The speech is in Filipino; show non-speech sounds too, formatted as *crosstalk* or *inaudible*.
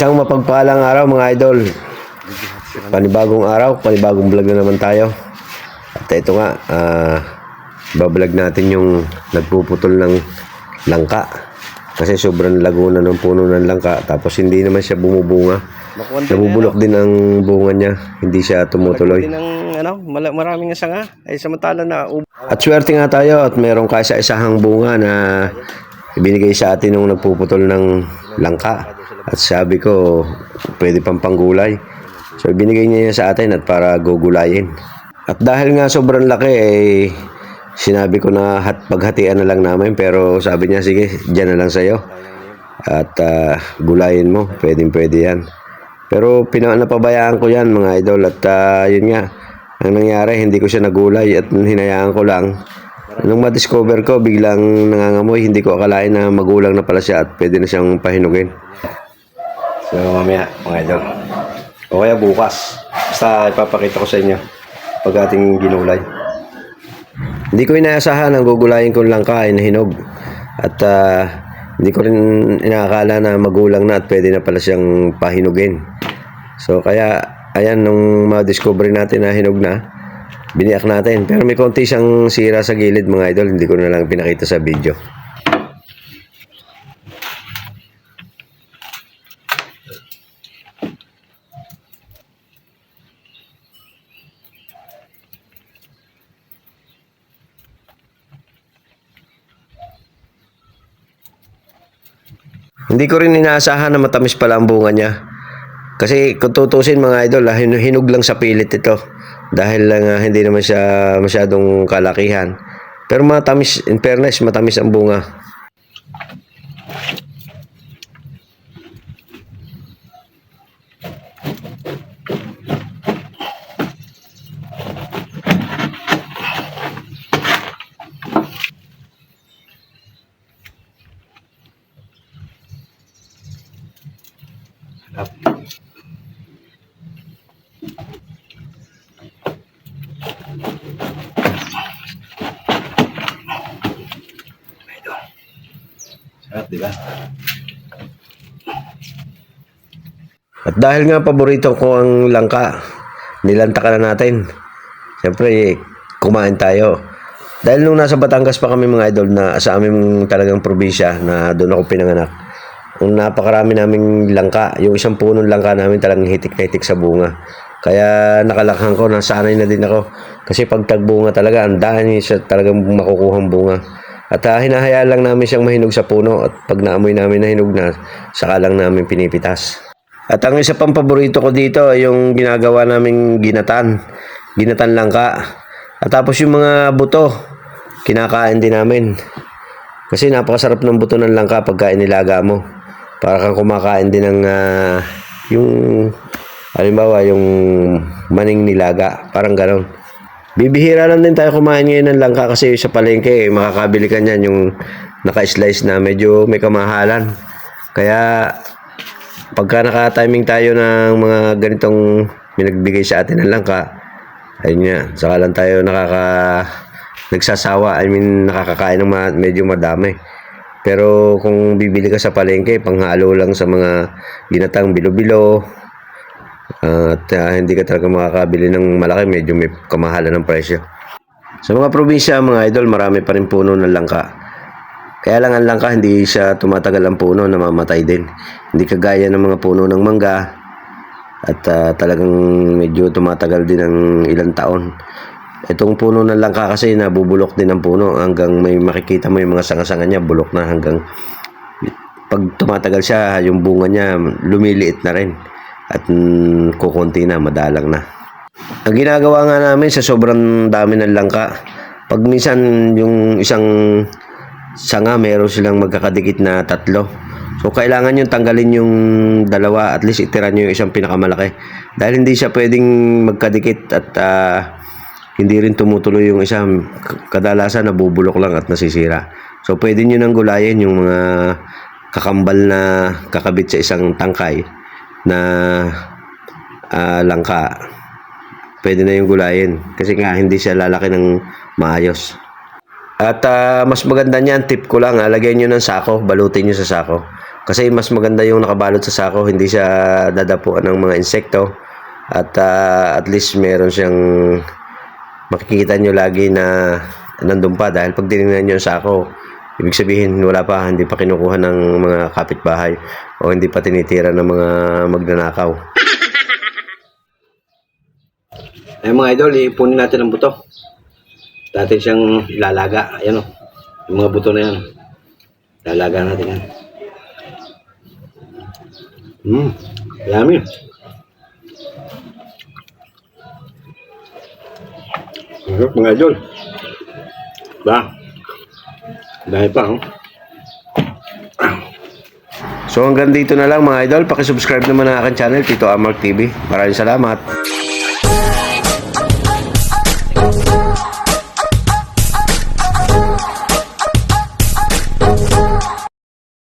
Isang mapagpalang araw mga idol. Panibagong araw, panibagong vlog na naman tayo. At ito nga, ah, bablog natin yung nagpuputol ng langka. Kasi sobrang lago na ng puno ng langka. Tapos hindi naman siya bumubunga. Nabubulok din ang bunga niya. Hindi siya tumutuloy. ng ano, maraming sanga. Ay samantala na At swerte nga tayo at meron kasa-isahang bunga na ibinigay sa atin nung nagpuputol ng langka. At sabi ko, pwede pang panggulay. So ibinigay niya yan sa atin at para gugulayin. At dahil nga sobrang laki, eh, sinabi ko na hat, paghatian na lang namin. Pero sabi niya, sige, dyan na lang sa'yo. At ah, gulayin mo, pwedeng pwede yan. Pero pina, napabayaan ko yan mga idol at ah, yun nga, ang nangyari, hindi ko siya nagulay at hinayaan ko lang. Nung ma-discover ko, biglang nangangamoy, hindi ko akalain na magulang na pala siya at pwede na siyang pahinugin. So mamaya mga idol. O kaya bukas. Basta ipapakita ko sa inyo pag ating ginulay. Hindi ko inaasahan ang gugulayin ko lang kain na hinog. At ah, hindi ko rin inaakala na magulang na at pwede na pala siyang pahinugin. So kaya ayan nung ma-discover natin na hinog na, biniyak natin. Pero may konti siyang sira sa gilid mga idol, hindi ko na lang pinakita sa video. Hindi ko rin inaasahan na matamis pala ang bunga niya. Kasi kung tutusin mga idol, ah, hin- hinog lang sa pilit ito. Dahil lang ah, hindi naman siya masyadong kalakihan. Pero matamis, in fairness, matamis ang bunga. Sarap, di ba? At dahil nga paborito ko ang langka, nilantakan na natin. Siyempre, kumain tayo. Dahil nung nasa Batangas pa kami mga idol na sa aming talagang probinsya na doon ako pinanganak. Ang napakarami naming langka, yung isang punong langka namin talagang hitik na hitik sa bunga. Kaya nakalakhan ko, nasanay na din ako. Kasi pag tagbunga talaga, ang dami siya talagang makukuhang bunga. At uh, hinahayaan lang namin siyang mahinog sa puno at pag naamoy namin na hinog na, saka lang namin pinipitas. At ang isa pang paborito ko dito ay yung ginagawa naming ginatan. Ginatan langka. At tapos yung mga buto, kinakain din namin. Kasi napakasarap ng buto ng langka pagka inilaga mo. Para kang kumakain din ng ah, yung halimbawa yung maning nilaga, parang ganon. Bibihira lang din tayo kumain ngayon ng langka kasi sa palengke eh, makakabili ka niyan yung naka-slice na medyo may kamahalan. Kaya pagka naka-timing tayo ng mga ganitong pinagbigay sa atin ng langka, ayun nga, saka lang tayo nakaka nagsasawa, I mean nakakakain ng medyo madami. Pero kung bibili ka sa palengke, panghalo lang sa mga ginatang bilo-bilo, at ah, hindi ka talaga makakabili ng malaki, medyo may kamahalan ng presyo. Sa mga probinsya, mga idol, marami pa rin puno ng langka. Kaya lang ang langka, hindi siya tumatagal ang puno, namamatay din. Hindi kagaya ng mga puno ng mangga at ah, talagang medyo tumatagal din ng ilang taon. Itong puno ng langka kasi nabubulok din ang puno hanggang may makikita mo yung mga sanga-sanga niya, bulok na hanggang pag tumatagal siya, yung bunga niya lumiliit na rin at mm, kukunti na, madalang na. Ang ginagawa nga namin sa sobrang dami ng langka, pag minsan yung isang sanga meron silang magkakadikit na tatlo. So kailangan yung tanggalin yung dalawa, at least itira nyo yung isang pinakamalaki. Dahil hindi siya pwedeng magkadikit at ah, hindi rin tumutuloy yung isa. Kadalasan nabubulok lang at nasisira. So pwede nyo nang gulayin yung mga kakambal na kakabit sa isang tangkay na ah, langka. Pwede na yung gulayin. Kasi nga hindi siya lalaki ng maayos. At ah, mas maganda niyan, tip ko lang, ah, lagyan nyo ng sako, balutin nyo sa sako. Kasi mas maganda yung nakabalot sa sako, hindi siya dadapuan ng mga insekto. At ah, at least meron siyang makikita nyo lagi na nandun pa dahil pag tinignan nyo yung sako, ibig sabihin wala pa, hindi pa kinukuha ng mga kapitbahay o hindi pa tinitira ng mga magnanakaw. *laughs* Ay mga idol, ipunin natin ang buto. Dati siyang ilalaga. Ayan o. Yung mga buto na yan. Ilalaga natin yan. Hmm. Yummy. Sarap mga idol. Ba? Dahil pa, oh. So hanggang dito na lang mga idol, pakisubscribe naman ang aking channel, Tito Amark TV. Maraming salamat.